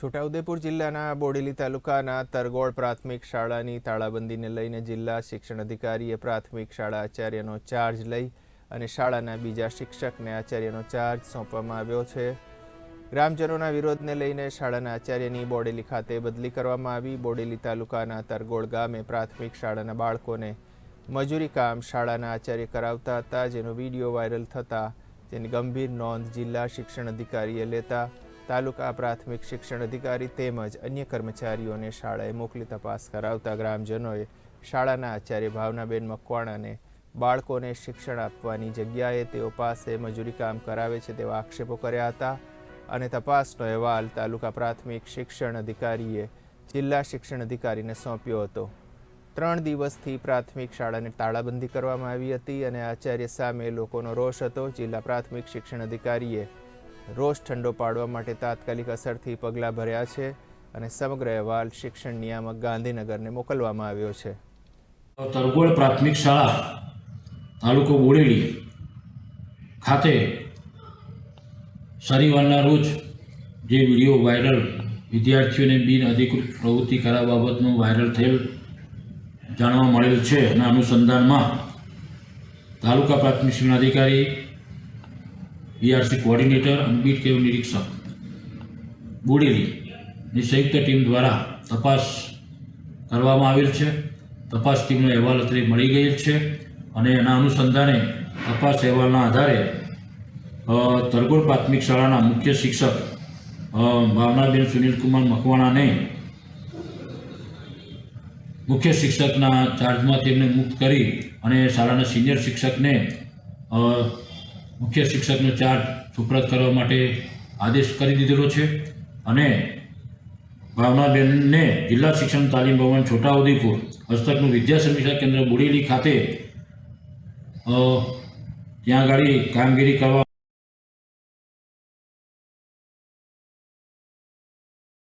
છોટાઉદેપુર જિલ્લાના બોડેલી તાલુકાના તરગોળ પ્રાથમિક શાળાની તાળાબંધીને લઈને જિલ્લા શિક્ષણ અધિકારીએ પ્રાથમિક શાળા આચાર્યનો ચાર્જ લઈ અને શાળાના બીજા શિક્ષકને આચાર્યનો ચાર્જ સોંપવામાં આવ્યો છે. ગ્રામજનોના વિરોધને લઈને શાળાના આચાર્યની બોડેલી ખાતે બદલી કરવામાં આવી. બોડેલી તાલુકાના તરગોળ ગામે પ્રાથમિક શાળાના બાળકોને મજૂરી કામ શાળાના આચાર્ય કરાવતા હતા, જેનો વીડિયો વાયરલ થતા તેની ગંભીર નોંધ જિલ્લા શિક્ષણ અધિકારીએ લેતા તાલુકા પ્રાથમિક શિક્ષણ અધિકારી તેમજ અન્ય કર્મચારીઓને શાળાએ મોકલી તપાસ કરાવતા ગ્રામજનોએ શાળાના આચાર્ય ભાવનાબેન મકવાણાને બાળકોને શિક્ષણ આપવાની જગ્યાએ તેઓ પાસે મજૂરી કામ કરાવે છે તેવા આક્ષેપો કર્યા હતા અને તપાસનો અહેવાલ તાલુકા પ્રાથમિક શિક્ષણ અધિકારીએ જિલ્લા શિક્ષણ અધિકારીને સોંપ્યો હતો. ત્રણ દિવસથી પ્રાથમિક શાળાને તાળાબંધી કરવામાં આવી હતી અને આચાર્ય સામે લોકોનો રોષ હતો. જિલ્લા પ્રાથમિક શિક્ષણ અધિકારીએ રોષ ઠંડો પાડવા માટે તાત્કાલિક અસરથી પગલાં ભર્યા છે અને સમગ્ર અહેવાલ શિક્ષણ નિયામક ગાંધીનગરને મોકલવામાં આવ્યો છે. તરગોળ પ્રાથમિક શાળા તાલુકો બોડેલી ખાતે શનિવારના રોજ જે વીડિયો વાયરલ વિદ્યાર્થીઓને બિન અધિકૃત પ્રવૃત્તિ કરવા બાબતનો વાયરલ થયેલ જાણવા મળેલ છે. અને અનુસંધાનમાં તાલુકા પ્રાથમિક શિક્ષણ અધિકારી બીઆરસી કોઓર્ડિનેટર અને બીટ કેવ નિરીક્ષક. બોડેલીની સંયુક્ત ટીમ દ્વારા તપાસ કરવામાં આવેલ છે. તપાસ ટીમનો અહેવાલ અત્રે મળી ગયેલ છે અને એના અનુસંધાને તપાસ અહેવાલના આધારે તરગોળ પ્રાથમિક શાળાના મુખ્ય શિક્ષક ભાવનાબેન સુનિલકુમાર મકવાણાને મુખ્ય શિક્ષકના ચાર્જમાં તેમને મુક્ત કરી અને શાળાના સિનિયર શિક્ષકને મુખ્ય શિક્ષકનો ચાર્જ સુપ્રત કરવા માટે આદેશ કરી દીધેલો છે અને ભાવનાબેનને જિલ્લા શિક્ષણ તાલીમ ભવન છોટાઉદેપુર હસ્તકનું વિદ્યા સમીક્ષા કેન્દ્ર બોડેલી ખાતે ત્યાં આગળ કામગીરી કરવા